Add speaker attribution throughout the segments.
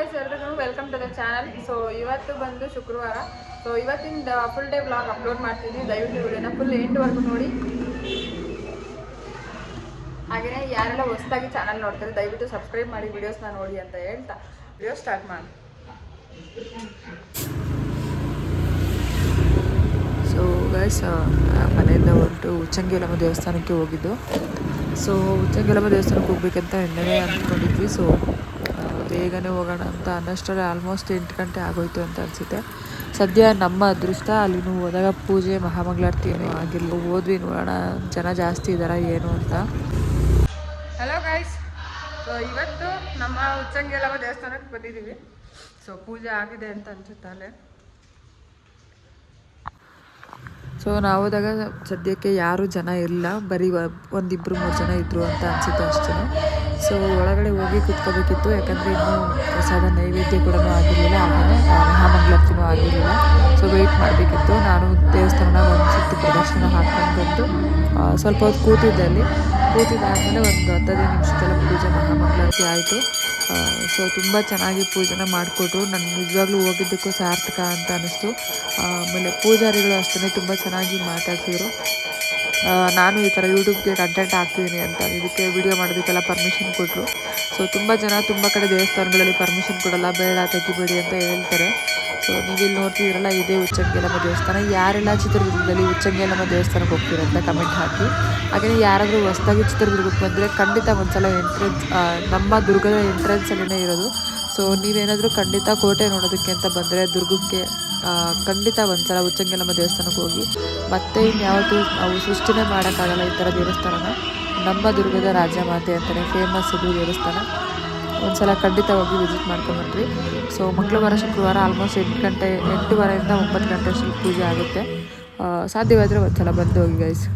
Speaker 1: Guys ಎಲ್ರಿಗೂ welcome to the channel so ಇವತ್ತು ಬಂದು ಶುಕ್ರವಾರ. ಸೊ ಇವತ್ತಿನ ಫುಲ್ ಡೇ ಬ್ಲಾಗ್ ಅಪ್ಲೋಡ್ ಮಾಡ್ತಿದ್ವಿ. ದಯವಿಟ್ಟು ವಿಡಿಯೋನ ಫುಲ್ ಎಂಟುವರೆಗೂ ನೋಡಿ. ಹಾಗೆಯೇ ಯಾರೆಲ್ಲ ಹೊಸದಾಗಿ ಚಾನಲ್ ನೋಡ್ತಾರೆ, ದಯವಿಟ್ಟು ಸಬ್ಸ್ಕ್ರೈಬ್ ಮಾಡಿ ವಿಡಿಯೋಸ್ನ ನೋಡಿ ಅಂತ ಹೇಳ್ತಾ. ವಿಡಿಯೋ ಸ್ಟಾರ್ಟ್ ಮಾಡಿ.
Speaker 2: ಸೊ ಗೈಸ್ ಮನೆಯಿಂದ ಹೊರಟು ಉಚ್ಚಂಗಿಲಮ್ಮ ದೇವಸ್ಥಾನಕ್ಕೆ ಹೋಗಿದ್ದು. ಸೊ ಉಚ್ಚಂಗಿಲಮ್ಮ ದೇವಸ್ಥಾನಕ್ಕೆ ಹೋಗ್ಬೇಕಂತ ಎಣ್ಣೆ ಅಂದ್ಕೊಂಡಿದ್ವಿ. ಸೊ ಬೇಗನೆ ಹೋಗೋಣ ಅಂತ ಅನ್ನೋಷ್ಟರಲ್ಲಿ ಆಲ್ಮೋಸ್ಟ್ ಎಂಟು ಗಂಟೆ ಆಗೋಯ್ತು ಅಂತ ಅನಿಸುತ್ತೆ. ಸದ್ಯ ನಮ್ಮ ಅದೃಷ್ಟ ಅಲ್ಲಿ ಹೋದಾಗ ಪೂಜೆ ಮಹಾಮಂಗಳಾರತಿ ಏನೂ ಆಗಿರಲಿ. ಹೋದ್ವಿ ನೋಡೋಣ ಜನ ಜಾಸ್ತಿ ಇದ್ದಾರಾ ಏನು ಅಂತ.
Speaker 1: ಹಲೋ ಗೈಸ್ ಸೊ ಇವತ್ತು ನಮ್ಮ ಉಚ್ಚಂಗಿಯಲ್ಲವ ದೇವಸ್ಥಾನಕ್ಕೆ ಬಂದಿದ್ದೀವಿ. ಸೊ ಪೂಜೆ ಆಗಿದೆ ಅಂತ ಅನ್ಸುತ್ತೆ ಅಲ್ಲೇ
Speaker 2: ಸೊ ನಾವು ಹೋದಾಗ ಸದ್ಯಕ್ಕೆ ಯಾರು ಜನ ಇಲ್ಲ. ಬರೀ ಒಂದಿಬ್ರು ಮೂರು ಜನ ಇದ್ರು ಅಂತ ಅನಿಸುತ್ತೆ ಅಷ್ಟೇ ಸೊ ಒಳಗಡೆ ಹೋಗಿ ಕುತ್ಕೋಬೇಕಿತ್ತು, ಯಾಕಂದರೆ ಇನ್ನೂ ಪ್ರಸಾದ ನೈವೇದ್ಯ ಕೂಡ ಆಗಿರಲಿಲ್ಲ, ಆಮೇಲೆ ಮಹಾಮಂಗಳಾರತಿನೂ ಆಗಿರಲಿಲ್ಲ. ಸೊ ವೆಯ್ಟ್ ಮಾಡಬೇಕಿತ್ತು. ನಾನು ದೇವಸ್ಥಾನ ಒಂದು ಸುತ್ತು ಪ್ರದರ್ಶನ ಹಾಕ್ಕೊಂಡು ಬಂದು ಸ್ವಲ್ಪ ಹೊತ್ತು ಕೂತಿದ್ದೆ ಅಲ್ಲಿ. ಕೂತಿದ್ದಾದಮೇಲೆ ಒಂದು ಹತ್ತೈದು ನಿಮಿಷಕ್ಕೆಲ್ಲ ಪೂಜೆ ಮಹಾಮಂಗಳಾರತಿ ಆಯಿತು. ಸೊ ತುಂಬ ಚೆನ್ನಾಗಿ ಪೂಜೆನ ಮಾಡಿಕೊಟ್ರು. ನನಗೆ ನಿಜವಾಗ್ಲೂ ಹೋಗಿದ್ದಕ್ಕೂ ಸಾರ್ಥಕ ಅಂತ ಅನ್ನಿಸ್ತು ಆಮೇಲೆ ಪೂಜಾರಿಗಳು ಅಷ್ಟೇ ತುಂಬ ಚೆನ್ನಾಗಿ ಮಾತಾಡ್ತಿದ್ರು ನಾನು ಈ ಥರ ಯೂಟ್ಯೂಬ್ಗೆ ಕಂಟೆಂಟ್ ಹಾಕ್ತಿದ್ದೀನಿ ಅಂತ ಇದಕ್ಕೆ ವಿಡಿಯೋ ಮಾಡೋದಕ್ಕೆಲ್ಲ ಪರ್ಮಿಷನ್ ಕೊಟ್ಟರು ಸೊ ತುಂಬ ಜನ ತುಂಬ ಕಡೆ ದೇವಸ್ಥಾನಗಳಲ್ಲಿ ಪರ್ಮಿಷನ್ ಕೊಡಲ್ಲ, ಬೇಡ ತೆಗಿಬೇಡಿ ಅಂತ ಹೇಳ್ತಾರೆ. ಸೊ ನೀವಿಲ್ಲಿ ನೋಡ್ತಿದ್ದೀರಲ್ಲ ಇದೇ ಉಚ್ಚಂಗಿಲಮ್ಮ ದೇವಸ್ಥಾನ. ಯಾರೆಲ್ಲ ಚಿತ್ರದುರ್ಗದಲ್ಲಿ ಉಚ್ಚಂಗಿಲಮ್ಮ ದೇವಸ್ಥಾನಕ್ಕೆ ಹೋಗ್ತೀರಂತ ಕಮೆಂಟ್ ಹಾಕಿ. ಹಾಗೆಯೇ ಯಾರಾದರೂ ಹೊಸ್ದಾಗಿ ಚಿತ್ರದುರ್ಗಕ್ಕೆ ಬಂದರೆ ಖಂಡಿತ ಒಂದ್ಸಲ ಎಂಟ್ರೆನ್ಸ್ ನಮ್ಮ ದುರ್ಗದ ಎಂಟ್ರೆನ್ಸಲ್ಲೇ ಇರೋದು. ಸೊ, ನೀವೇನಾದರೂ ಖಂಡಿತ ಕೋಟೆ ನೋಡೋದಕ್ಕೆ ಅಂತ ಬಂದರೆ ದುರ್ಗಕ್ಕೆ ಖಂಡಿತ ಒಂದ್ಸಲ ಉಚ್ಚಂಗಿಲಮ್ಮ ದೇವಸ್ಥಾನಕ್ಕೆ ಹೋಗಿ. ಮತ್ತೆ ಇನ್ಯಾವತ್ತೂ ನಾವು ಸೃಷ್ಟಿನೇ ಮಾಡೋಕ್ಕಾಗಲ್ಲ ಈ ಥರ ದೇವಸ್ಥಾನನ. ನಮ್ಮ ದುರ್ಗದ ರಾಜಮಾತೆ ಅಂತಲೇ ಫೇಮಸ್ ಇದು ದೇವಸ್ಥಾನ. ಒಂದ್ಸಲ ಸಲ ಖಂಡಿತವಾಗಿ ವಿಸಿಟ್ ಮಾಡ್ಕೊಂಬನ್ರಿ ಸೊ ಮಂಗಳವಾರ, ಶುಕ್ರವಾರ ಆಲ್ಮೋಸ್ಟ್ ಎಂಟು ಗಂಟೆ, ಎಂಟೂವರೆಯಿಂದ ಒಂಬತ್ತು ಗಂಟೆ ಅಷ್ಟು ಪೂಜೆ ಆಗುತ್ತೆ. ಸಾಧ್ಯವಾದರೆ ಸಾಧ್ಯವಾದರೆ ಒಂದ್ಸಲ ಬಂದು ಹೋಗಿ ಗೈಸ್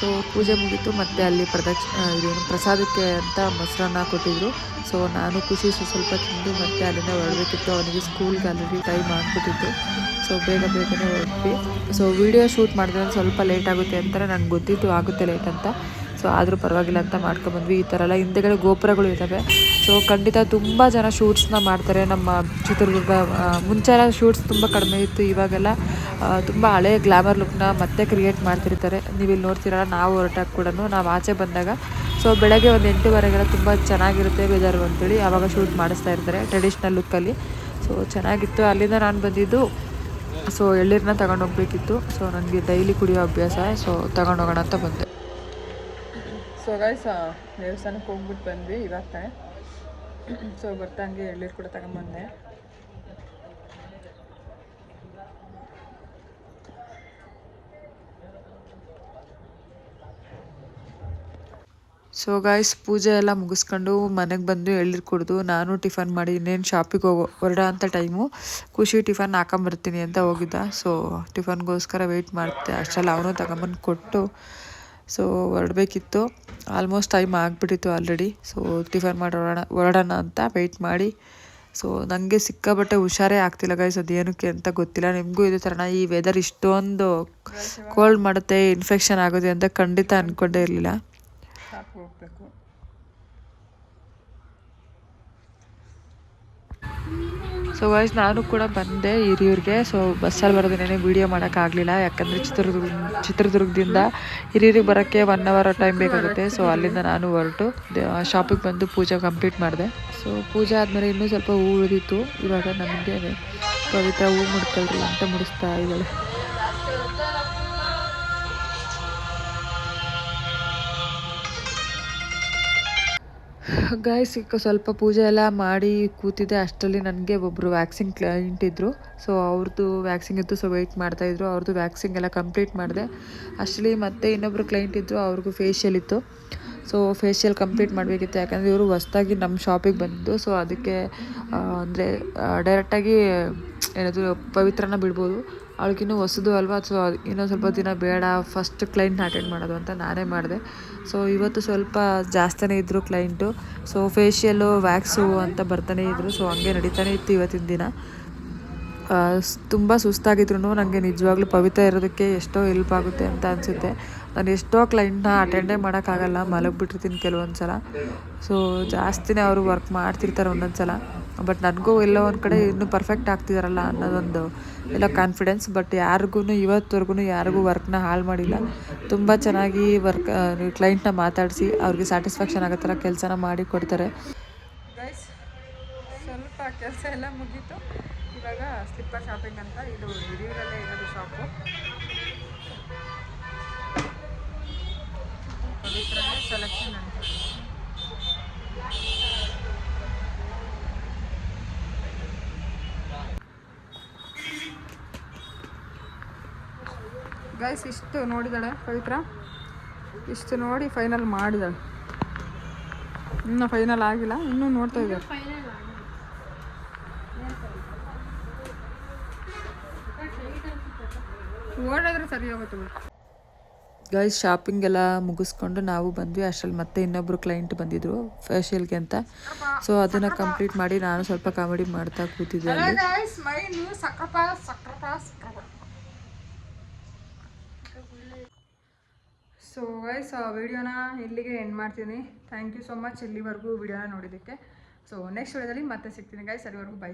Speaker 2: ಸೊ ಪೂಜೆ ಮುಗಿತು, ಮತ್ತು ಅಲ್ಲಿ ಪ್ರದಕ್ಷ ಇದು ಇದೇನು ಪ್ರಸಾದಕ್ಕೆ ಅಂತ ಮೊಸರನ್ನ ಕೊಟ್ಟಿದ್ರು. ಸೊ ನಾನು ಖುಷಿ ಸ್ವ- ಸ್ವಲ್ಪ ತಿಂದು ಮತ್ತೆ ಅಲ್ಲಿಂದ ಹೊರಡಬೇಕಿತ್ತು ಅವನಿಗೆ ಸ್ಕೂಲ್ಗೆ ಆಲ್ರೆಡಿ ಟೈಮ್ ಆಗಿಬಿಟ್ಟಿತ್ತು. ಸೊ ಬೇಗ ಬೇಗನೆ ಹೊರಟ್ವಿ. ಸೊ ವಿಡಿಯೋ ಶೂಟ್ ಮಾಡಿದ್ರೆ ಒಂದ್ ಸ್ವಲ್ಪ ಲೇಟ್ ಆಗುತ್ತೆ ಅಂತಾರೆ ನನಗೆ ಗೊತ್ತಿತ್ತು. ಆಗುತ್ತೆ ಲೇಟ್ ಅಂತ. ಸೊ ಆದರೂ ಪರವಾಗಿಲ್ಲ ಅಂತ ಮಾಡ್ಕೊಬಂದ್ವಿ ಈ ಥರ ಎಲ್ಲ ಹಿಂದೆಗಡೆ ಗೋಪುರಗಳು ಇದ್ದಾವೆ. ಸೊ ಖಂಡಿತ ತುಂಬ ಜನ ಶೂಟ್ಸ್ನ ಮಾಡ್ತಾರೆ. ನಮ್ಮ ಚಿತ್ರದುರ್ಗ ಮುಂಚೆನ ಶೂಟ್ಸ್ ತುಂಬ ಕಡಿಮೆ ಇತ್ತು. ಇವಾಗೆಲ್ಲ ತುಂಬ ಹಳೆ ಗ್ಲಾಮರ್ ಲುಕ್ನ ಮತ್ತೆ ಕ್ರಿಯೇಟ್ ಮಾಡ್ತಿರ್ತಾರೆ. ನೀವು ಇಲ್ಲಿ ನೋಡ್ತೀರಲ್ಲ, ನಾವು ಹೊರಟಾಗ ಕೂಡ ನಾವು ಆಚೆ ಬಂದಾಗ ಸೊ ಬೆಳಗ್ಗೆ ಒಂದು ಎಂಟುವರೆಗೆಲ್ಲ ತುಂಬ ಚೆನ್ನಾಗಿರುತ್ತೆ ವೆದರು ಅಂತೇಳಿ ಆವಾಗ ಶೂಟ್ ಮಾಡಿಸ್ತಾ ಇರ್ತಾರೆ ಟ್ರೆಡಿಷ್ನಲ್ ಲುಕ್ಕಲ್ಲಿ ಸೊ ಚೆನ್ನಾಗಿತ್ತು. ಅಲ್ಲಿಂದ ನಾನು ಬಂದಿದ್ದು ಸೊ ಎಳ್ಳೀರನ್ನ ತಗೊಂಡು ಹೋಗ್ಬೇಕಿತ್ತು. ಸೊ ನನಗೆ ಡೈಲಿ ಕುಡಿಯೋ ಅಭ್ಯಾಸ. ಸೊ ತಗೊಂಡೋಗೋಣ ಅಂತ ಬಂದೆ.
Speaker 1: ಸೊ ಗೈಸ್ ದೇವಸ್ಥಾನಕ್ಕೆ ಹೋಗ್ಬಿಟ್ಟು ಬಂದ್ವಿ ಇವಾಗ ತಾನೆ ಸೊ ಬರ್ತಾಂಗೆ ಎಳ್ಳೀರು ಕೂಡ ತಗೊಂಬಂದೆ.
Speaker 2: ಸೊ ಗಾಯ್ಸ್ ಪೂಜೆ ಎಲ್ಲ ಮುಗಿಸ್ಕೊಂಡು ಮನೆಗೆ ಬಂದು ಎಳ್ನೀರು ಕುಡಿದು ನಾನು ಟಿಫನ್ ಮಾಡಿ ಇನ್ನೇನು ಶಾಪಿಗೆ ಹೋಗೋ, ಹೊರಡೋ ಅಂಥ ಟೈಮು ಖುಷಿ ಟಿಫನ್ ಹಾಕೊಂಬರ್ತೀನಿ ಅಂತ ಹೋಗಿದ್ದ. ಸೊ ಟಿಫನ್ಗೋಸ್ಕರ ವೆಯ್ಟ್ ಮಾಡ್ತೆ. ಅಷ್ಟರಲ್ಲಿ ಅವನು ತಗೊಂಬಂದು ಕೊಟ್ಟು ಸೊ ಹೊರಡಬೇಕಿತ್ತು. ಆಲ್ಮೋಸ್ಟ್ ಟೈಮ್ ಆಗಿಬಿಟ್ಟಿತ್ತು ಆಲ್ರೆಡಿ ಸೊ ಟಿಫನ್ ಮಾಡಿ ಹೊರಡೋಣ ಹೊರಡೋಣ ಅಂತ ವೆಯ್ಟ್ ಮಾಡಿ. ಸೊ ನನಗೆ ಸಿಕ್ಕಾಬಟ್ಟೆ ಹುಷಾರೇ ಆಗ್ತಿಲ್ಲ ಗೈಸ್ ಅದೇನಕ್ಕೆ ಅಂತ ಗೊತ್ತಿಲ್ಲ. ನಿಮಗೂ ಇದೇ ಥರನ ಈ ವೆದರ್ ಇಷ್ಟೊಂದು ಕೋಲ್ಡ್ ಮಾಡುತ್ತೆ ಇನ್ಫೆಕ್ಷನ್ ಆಗುತ್ತೆ ಅಂತ ಖಂಡಿತ ಅಂದ್ಕೊಂಡೇ ಇರಲಿಲ್ಲ
Speaker 1: ಶಾಪಿಗೆ ಹೋಗ್ಬೇಕು
Speaker 2: ಸೊ ವಾಯ್ಸ್ ನಾನು ಕೂಡ ಬಂದೆ ಹಿರಿಯೂರಿಗೆ. ಸೊ ಬಸ್ಸಲ್ಲಿ ಬರೋದೇನೇ ವೀಡಿಯೋ ಮಾಡೋಕ್ಕಾಗಲಿಲ್ಲ ಯಾಕಂದರೆ ಚಿತ್ರದುರ್ಗ, ಚಿತ್ರದುರ್ಗದಿಂದ ಹಿರಿಯೂರಿಗೆ ಬರೋಕ್ಕೆ ಒನ್ ಅವರ್ ಟೈಮ್ ಬೇಕಾಗುತ್ತೆ. ಸೊ ಅಲ್ಲಿಂದ ನಾನು ಹೊರಟು. ಶಾಪಿಗೆ ಬಂದು ಪೂಜೆ ಕಂಪ್ಲೀಟ್ ಮಾಡಿದೆ. ಸೊ ಪೂಜೆ ಆದಮೇಲೆ ಇನ್ನೂ ಸ್ವಲ್ಪ ಹೂ ಉಳಿದಿತ್ತು. ಇವಾಗ ನಮಗೆ ಪವಿತ್ರ ಹೂ ಮುಡ್ಕೊಳ್ರಿ ಅಂತ ಮುಡಿಸ್ತಾ ಇದ್ದಾಳೆ. ಗಾಯ್ಸ್ ಈಗ ಸ್ವಲ್ಪ ಪೂಜೆ ಎಲ್ಲ ಮಾಡಿ ಕೂತಿದ್ದೆ. ಅಷ್ಟರಲ್ಲಿ ನನಗೆ ಒಬ್ಬರು ವ್ಯಾಕ್ಸಿನ್ ಕ್ಲೈಂಟ್ ಇದ್ದರು ಸೊ ಅವ್ರದ್ದು ವ್ಯಾಕ್ಸಿನ್ ಇತ್ತು. ಸೊ ವೆಯ್ಟ್ ಮಾಡ್ತಾಯಿದ್ರು ಅವ್ರದ್ದು ವ್ಯಾಕ್ಸಿನ್ ಎಲ್ಲ ಕಂಪ್ಲೀಟ್ ಮಾಡಿದೆ. ಅಷ್ಟರಲ್ಲಿ ಮತ್ತೆ ಇನ್ನೊಬ್ಬರು ಕ್ಲೈಂಟ್ ಇದ್ದರು ಅವ್ರಿಗೂ ಫೇಶಿಯಲ್ ಇತ್ತು. ಸೊ ಫೇಶಿಯಲ್ ಕಂಪ್ಲೀಟ್ ಮಾಡಬೇಕಿತ್ತು. ಯಾಕಂದರೆ ಇವರು ಹೊಸ್ದಾಗಿ ನಮ್ಮ ಶಾಪಿಗೆ ಬಂದಿದ್ದು. ಸೊ ಅದಕ್ಕೆ ಅಂದರೆ ಡೈರೆಕ್ಟಾಗಿ ಏನಾದರೂ ಪವಿತ್ರನ ಬಿಡ್ಬೋದು. ಅವಳಿಗಿನ್ನೂ ಹೊಸದು ಅಲ್ವಾ? ಸೊ ಇನ್ನೊಂದು ಸ್ವಲ್ಪ ದಿನ ಬೇಡ ಫಸ್ಟ್ ಕ್ಲೈಂಟ್ ಅಟೆಂಡ್ ಮಾಡೋದು ಅಂತ ನಾನೇ ಮಾಡಿದೆ. ಸೊ ಇವತ್ತು ಸ್ವಲ್ಪ ಜಾಸ್ತಿನೇ ಇದ್ದರು ಕ್ಲೈಂಟು ಸೊ ಫೇಶಿಯಲ್ಲು ವ್ಯಾಕ್ಸು ಅಂತ ಬರ್ತಾನೆ ಇದ್ದರು ಸೊ ಹಂಗೆ ನಡೀತಾನೆ ಇತ್ತು ಇವತ್ತಿನ ದಿನ. ತುಂಬ ಸುಸ್ತಾಗಿದ್ರು. ನನಗೆ ನಿಜವಾಗ್ಲೂ ಪವಿತ್ರ ಇರೋದಕ್ಕೆ ಎಷ್ಟೋ ಹೆಲ್ಪ್ ಆಗುತ್ತೆ ಅಂತ ಅನಿಸುತ್ತೆ. ನಾನು ಎಷ್ಟೋ ಕ್ಲೈಂಟ್ನ ಅಟೆಂಡೇ ಮಾಡೋಕ್ಕಾಗಲ್ಲ, ಮಲಗಿಬಿಟ್ಟಿರ್ತೀನಿ ಕೆಲವೊಂದು ಸಲ ಸೊ ಜಾಸ್ತಿನೇ ಅವರು ವರ್ಕ್ ಮಾಡ್ತಿರ್ತಾರೆ ಒಂದೊಂದು ಸಲ ಬಟ್ ನನಗೂ ಎಲ್ಲೋ ಒಂದು ಕಡೆ ಇನ್ನೂ ಪರ್ಫೆಕ್ಟ್ ಆಗ್ತಿದಾರಲ್ಲ ಅನ್ನೋದೊಂದು ಎಲ್ಲ ಕಾನ್ಫಿಡೆನ್ಸ್ ಬಟ್ ಯಾರಿಗೂ ಇವತ್ತವರೆಗೂ ಯಾರಿಗೂ ವರ್ಕ್ನ ಹಾಳು ಮಾಡಿಲ್ಲ. ತುಂಬ ಚೆನ್ನಾಗಿ ವರ್ಕ್ ಕ್ಲೈಂಟ್ನ ಮಾತಾಡಿಸಿ ಅವ್ರಿಗೆ ಸ್ಯಾಟಿಸ್ಫ್ಯಾಕ್ಷನ್ ಆಗೋ ಥರ ಕೆಲಸನ ಮಾಡಿ ಕೊಡ್ತಾರೆ.
Speaker 1: ಸ್ವಲ್ಪ ಕೆಲಸ ಎಲ್ಲ ಮುಗೀತು. ಇವಾಗ ಸ್ಲಿಪ್ಪರ್ ಶಾಪಿಂಗ್ ಅಂತ ಇದು ಹಿರಿಯೂರಲ್ಲೇ ಇರೋದು ಶಾಪು ಸೆಲೆಕ್ಷನ್ ಅಂತ. ಗೈಸ್ ಇಷ್ಟು ನೋಡಿದಾಳೆ ಪವಿತ್ರ. ಇಷ್ಟು ನೋಡಿ ಫೈನಲ್ ಮಾಡಿದಾಳೆ. ಇನ್ನೂ ಫೈನಲ್ ಆಗಿಲ್ಲ ಇನ್ನೂ ನೋಡ್ತಾ ಇದ್ದಾರೆ. ಓಡಾದ್ರೆ ಸರಿ ಹೋಗುತ್ತೆ.
Speaker 2: ಗೈಸ್ ಶಾಪಿಂಗ್ ಎಲ್ಲ ಮುಗಿಸ್ಕೊಂಡು ನಾವು ಬಂದ್ವಿ. ಅಷ್ಟರಲ್ಲಿ ಮತ್ತೆ ಇನ್ನೊಬ್ರು ಕ್ಲೈಂಟ್ ಬಂದಿದ್ರು ಫೇಶಿಯಲ್ಗೆ ಅಂತ. ಸೊ ಅದನ್ನ ಕಂಪ್ಲೀಟ್ ಮಾಡಿ ನಾನು ಸ್ವಲ್ಪ ಕಾಮಿಡಿ ಮಾಡ್ತಾ ಕೂತಿದ್ದೆ
Speaker 1: ಸೊ ಗೈಸ್ ವಿಡಿಯೋನ ಇಲ್ಲಿಗೆ ಎಂಡ್ ಮಾಡ್ತೀನಿ. ಥ್ಯಾಂಕ್ ಯು ಸೊ ಮಚ್ ಇಲ್ಲಿವರೆಗೂ ವಿಡಿಯೋನ ನೋಡಿದ್ದಕ್ಕೆ. ಸೊ ನೆಕ್ಸ್ಟ್ ವಿಡಿಯೋದಲ್ಲಿ ಮತ್ತೆ ಸಿಗ್ತೀನಿ ಗೈಸ್ ಅಲ್ಲಿವರೆಗೂ ಬೈ